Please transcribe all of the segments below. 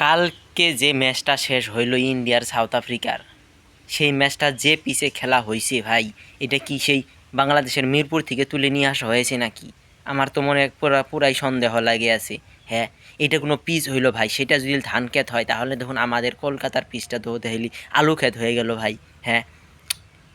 কালকে যে ম্যাচটা শেষ হইল ইন্ডিয়ার সাউথ আফ্রিকার, সেই ম্যাচটা যে পিচে খেলা হয়েছে ভাই, এটা কি সেই বাংলাদেশের মিরপুর থেকে তুলে নিয়ে আসা হয়েছে নাকি? আমার তো মনে পুরা, পুরাই সন্দেহ লাগে আছে। হ্যাঁ এটা কোনো পিচ হইল ভাই, সেটা যদি ধান ক্ষেত হয়, তাহলে দেখুন আমাদের কলকাতার পিচটা তো দেখলি আলু ক্ষেত হয়ে গেল ভাই। হ্যাঁ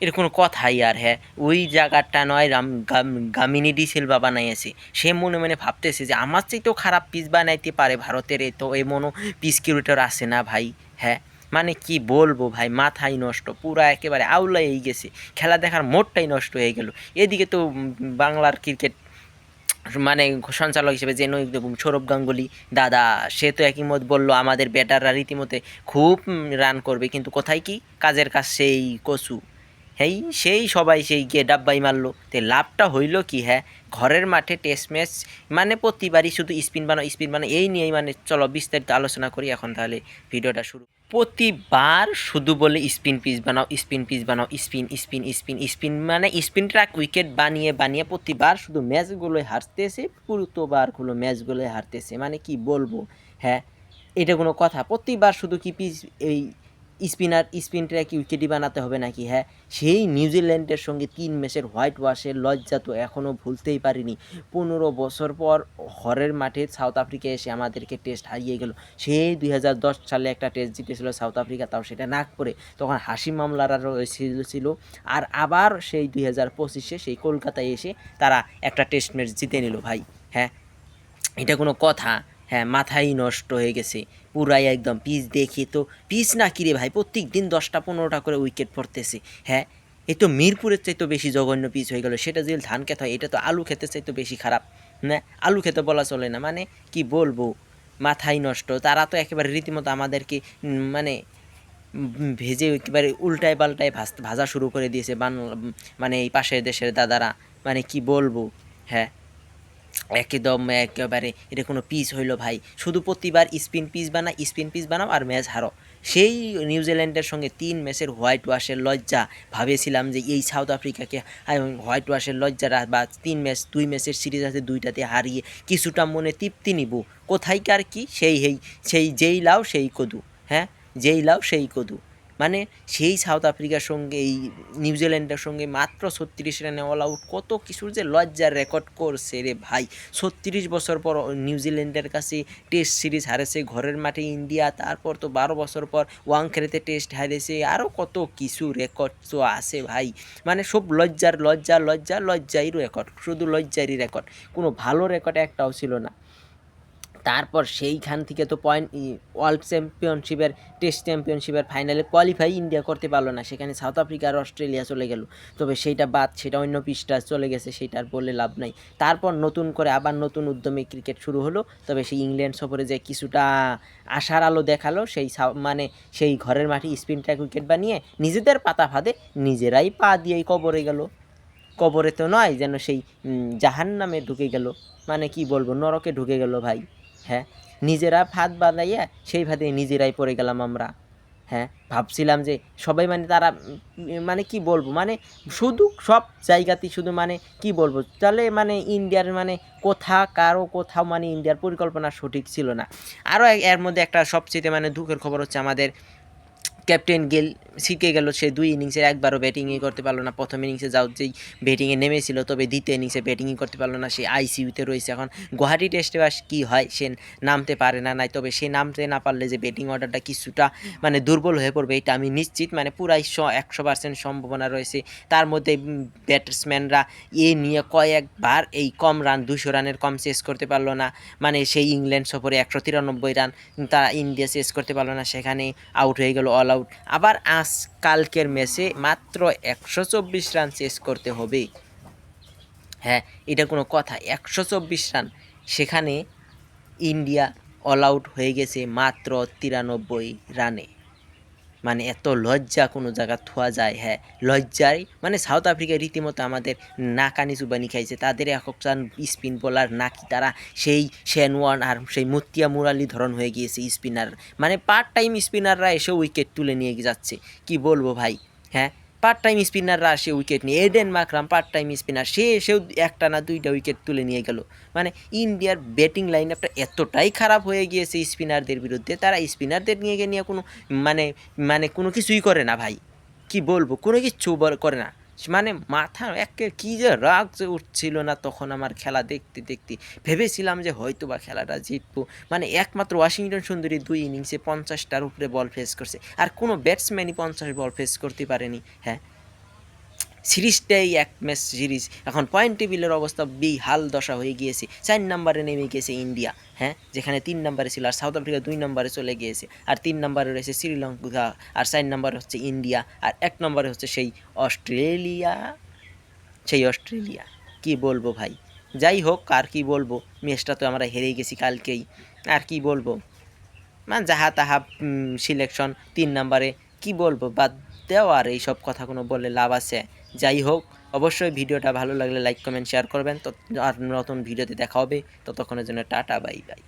এর কোনো কথাই আর হ্যাঁ। ওই জায়গাটা নয়, রাম গাম- গামিনী ডি সিলভা বানাইছে সে মনে মনে ভাবতেছে যে, আমার চেয়ে তো খারাপ পিস বানাইতে পারে ভারতের এ তো এমনও পিস কিউরেটর আসে না ভাই? হ্যাঁ। মানে কি বলব ভাই, মাথাই নষ্ট, পুরা একেবারে আউলাই গেছে। খেলা দেখার মোটটাই নষ্ট হয়ে গেল। এদিকে তো বাংলার ক্রিকেট মানে সঞ্চালক হিসেবে যে নই সৌরভ গাঙ্গুলি, দাদা, সে তো একই মত বলল, আমাদের ব্যাটাররা রীতিমতে খুব রান করবে। কিন্তু কোথায় কি? কাজের কাজ সেই কচু। হেই, সেই সবাই সেই গিয়ে ডাব্বাই মারলো। তে লাভটা হইল কি হ্যাঁ? ঘরের মাঠে টেস্ট ম্যাচ মানে প্রতিবারই শুধু স্পিন বানাও স্পিন বানাও, এই নিয়েই মানে চলো বিস্তারিত আলোচনা করি এখন তাহলে ভিডিওটা শুরু। প্রতিবার শুধু বলে স্পিন পিচ বানাও স্পিন পিচ বানাও স্পিন স্পিন স্পিন স্পিন মানে স্পিন ট্রাক উইকেট বানিয়ে বানিয়ে প্রতিবার শুধু ম্যাচগুলোই হারতেছে পুরোতোবারগুলো ম্যাচগুলোই হারতেছে। মানে কি বলব হ্যাঁ? এটা কোনো কথা। প্রতিবার শুধু কি পিচ এই স্পিনার, স্পিন ট্র্যাক উইকেটই বানাতে হবে নাকি? হ্যাঁ সেই নিউজিল্যান্ডের সঙ্গে তিন ম্যাচের হোয়াইট ওয়াশের লজ্জা তো এখনও ভুলতেই পারিনি। পনেরো বছর পর হরের মাঠে সাউথ আফ্রিকা এসে আমাদেরকে টেস্ট হারিয়ে গেল। সেই দুই হাজার দশ সালে একটা টেস্ট জিতেছিল সাউথ আফ্রিকা, তাও সেটা নাক করে তখন হাসি মামলারা রয়েছিল ছিল। আর আবার সেই দুই হাজার পঁচিশে সেই কলকাতায় এসে তারা একটা টেস্ট ম্যাচ জিতে নিল ভাই। হ্যাঁ এটা কোনো কথা। হ্যাঁ মাথাই নষ্ট হয়ে গেছে। পুরাই একদম পিচ দেখি তো, পিচ না কিরে ভাই? প্রত্যেক দিন দশটা পনেরোটা করে উইকেট পড়তেছে। হ্যাঁ এ তো মিরপুরের চাইতে বেশি জঘন্য পিচ হয়ে গেল। সেটা যদি ধান খেতে হয়, এটা তো আলু খেতে চাইতে বেশি খারাপ, না? আলু খেতে বলা চলে না। মানে কি বলব? মাথাই নষ্ট। তারা তো একেবারে রীতিমতো আমাদেরকে মানে ভেজে একেবারে উল্টায় পাল্টায় ভাজ ভাজা শুরু করে দিয়েছে বাংলা মানে এই পাশের দেশের দাদারা। মানে কি বলব? হ্যাঁ একদম একেবারে এটা কোনো পিস হইল ভাই। শুধু প্রতিবার স্পিন পিস বানা স্পিন পিস বানাও আর ম্যাচ হারো। সেই নিউজিল্যান্ডের সঙ্গে তিন ম্যাচের হোয়াইট ওয়াশের লজ্জা। ভাবেছিলাম যে এই সাউথ আফ্রিকাকে হোয়াইট ওয়াশের লজ্জারা বা তিন ম্যাচ দুই ম্যাচের সিরিজ আছে দুইটাতে হারিয়ে কিছুটা মনে তৃপ্তি নিব। কোথায়কার কি? সেই হেই, সেই যেই লাও সেই কদু হ্যাঁ? যেই লাও সেই কদু। মানে সেই সাউথ আফ্রিকার সঙ্গে, এই নিউজিল্যান্ডের সঙ্গে মাত্র ছত্রিশ রানে অল আউট কত কিছুর যে লজ্জার রেকর্ড করছে রে ভাই। ছত্রিশ বছর পর নিউজিল্যান্ডের কাছে টেস্ট সিরিজ হারেছে, ঘরের মাঠে ইন্ডিয়া, তারপর তো বারো বছর পর ওয়াংখেড়েতে টেস্ট হারেছে আরও কত কিছু রেকর্ড তো আছে ভাই। মানে সব লজ্জার, লজ্জা লজ্জা লজ্জাই রেকর্ড শুধু লজ্জারই রেকর্ড কোনো ভালো রেকর্ড একটাও ছিল না। তারপর সেইখান থেকে তো পয়েন্ট ওয়ার্ল্ড চ্যাম্পিয়নশিপের টেস্ট চ্যাম্পিয়নশিপের ফাইনালে কোয়ালিফাই ইন্ডিয়া করতে পারল না। সেখানে সাউথ আফ্রিকা আর অস্ট্রেলিয়া চলে গেল। তবে সেইটা বাদ, সেটা অন্য পৃষ্ঠা চলে গেছে, সেইটা আর বলে লাভ নাই। তারপর নতুন করে আবার নতুন উদ্যমে ক্রিকেট শুরু হলো। তবে সেই ইংল্যান্ড সফরে যে কিছুটা আশার আলো দেখাল, সেই মানে সেই ঘরের মাঠে স্পিন ট্র্যাক উইকেট বানিয়ে নিজেদের পাতা ফাঁদে নিজেরাই পা দিয়েই কবরে গেল। কবরে তো নয় যেন সেই জাহান নামে ঢুকে গেল। মানে কি বলব, নরকে ঢুকে গেল ভাই। হ্যাঁ? নিজেরা ফাঁদ বাঁধাইয়া সেই ফাঁদে নিজেরাই পড়ে গেলাম আমরা। হ্যাঁ? ভাবছিলাম যে সবাই মানে তারা মানে কি বলব? মানে শুধু সব জায়গাতেই শুধু মানে কি বলব? তাহলে মানে ইন্ডিয়ার মানে কোথা, কারও কোথাও মানে ইন্ডিয়ার পরিকল্পনা সঠিক ছিল না। আরও এর মধ্যে একটা সবচেয়ে মানে দুঃখের খবর হচ্ছে আমাদের ক্যাপ্টেন গেল শিখে গেল, সে দুই ইনিংসের একবারও ব্যাটিংই করতে পারল না। প্রথম ইনিংসে যাও, যেই ব্যাটিংয়ে নেমেছিল, তবে দ্বিতীয় ইনিংসে ব্যাটিংই করতে পারল না। সে আইসিইউতে রয়েছে এখন। গুয়াহাটি টেস্টে বাস কী হয়, সে নামতে পারে না, নাই, তবে সে নামতে না পারলে যে ব্যাটিং অর্ডারটা কিছুটা মানে দুর্বল হয়ে পড়বে, এটা আমি নিশ্চিত। মানে পুরাই শ- একশো পার্সেন্ট সম্ভাবনা রয়েছে। তার মধ্যে ব্যাটসম্যানরা এ নিয়ে কয়েকবার এই কম রান দুশো রানের কম চেস করতে পারল না। মানে সেই ইংল্যান্ড সফরে একশো তিরানব্বই রান তারা ইন্ডিয়া চেস করতে পারল না। সেখানে আউট হয়ে গেল অল আবার আজ কালকের ম্যাচে মাত্র একশো চব্বিশ রান চেস করতে হবে। হ্যাঁ এটা কোনো কথা। একশো চব্বিশ রান সেখানে ইন্ডিয়া অল আউট হয়ে গেছে মাত্র তিরানব্বই রানে মানে এত লজ্জা কোনো জায়গা থোয়া যায় হ্যাঁ। লজ্জায় মানে সাউথ আফ্রিকায় রীতিমতো আমাদের নাকানি চুবানি খাইছে, তাদের একজন স্পিন বোলার নাকি তারা সেই শেন ওয়ান আর সেই মতিয়া মুরালি ধরন হয়ে গিয়েছে স্পিনার। মানে পার্ট টাইম স্পিনাররা এসে উইকেট তুলে নিয়ে যাচ্ছে। কি বলব ভাই হ্যাঁ? পার্ট টাইম স্পিনাররা আসে উইকেট নিয়ে। Aiden Markram part time spinner সে, সেও একটা না দুইটা উইকেট তুলে নিয়ে গেল। মানে ইন্ডিয়ার ব্যাটিং লাইন আপটা এতটাই খারাপ হয়ে গিয়েছে স্পিনারদের বিরুদ্ধে। তারা স্পিনারদের নিয়ে গিয়ে নিয়ে কোনো মানে মানে কোনো কিছুই করে না ভাই। কি বলব? কোনো কিছু করে না। মানে মাথা একে কী যে রাগ যে উঠছিল না তখন আমার খেলা দেখতে দেখতে। ভেবেছিলাম যে হয়তো বা খেলাটা জিতবো। মানে একমাত্র ওয়াশিংটন সুন্দরী দুই ইনিংসে পঞ্চাশটার উপরে বল ফেস করছে। আর কোনো ব্যাটসম্যানই পঞ্চাশ বল ফেস করতে পারেনি। হ্যাঁ? সিরিজটাই এক ম্যাচ সিরিজ। এখন পয়েন্ট টেবিলের অবস্থা বিহাল দশা হয়ে গিয়েছে। চার নম্বরে নেমে গিয়েছে ইন্ডিয়া হ্যাঁ? যেখানে তিন নম্বরে ছিল, আর সাউথ আফ্রিকা দুই নম্বরে চলে গিয়েছে। আর তিন নম্বরে রয়েছে শ্রীলঙ্কা, আর চার নম্বরে হচ্ছে ইন্ডিয়া, আর এক নম্বরে হচ্ছে সেই অস্ট্রেলিয়া। সেই অস্ট্রেলিয়া, কি বলব ভাই? যাই হোক, আর কি বলব? ম্যাচটা তো আমরা হেরে গেছি কালকেই। আর কি বলব? মানে যাহা তাহা সিলেকশন তিন নম্বরে, কি বলব? বাদ দেও আর এইসব কথা কোনো বলে লাভ আছে। যাই হোক, অবশ্যই ভিডিওটা ভালো লাগলে লাইক কমেন্ট শেয়ার করবেন। তো আর নতুন ভিডিওতে দেখা হবে। ততক্ষণের জন্য টাটা বাই বাই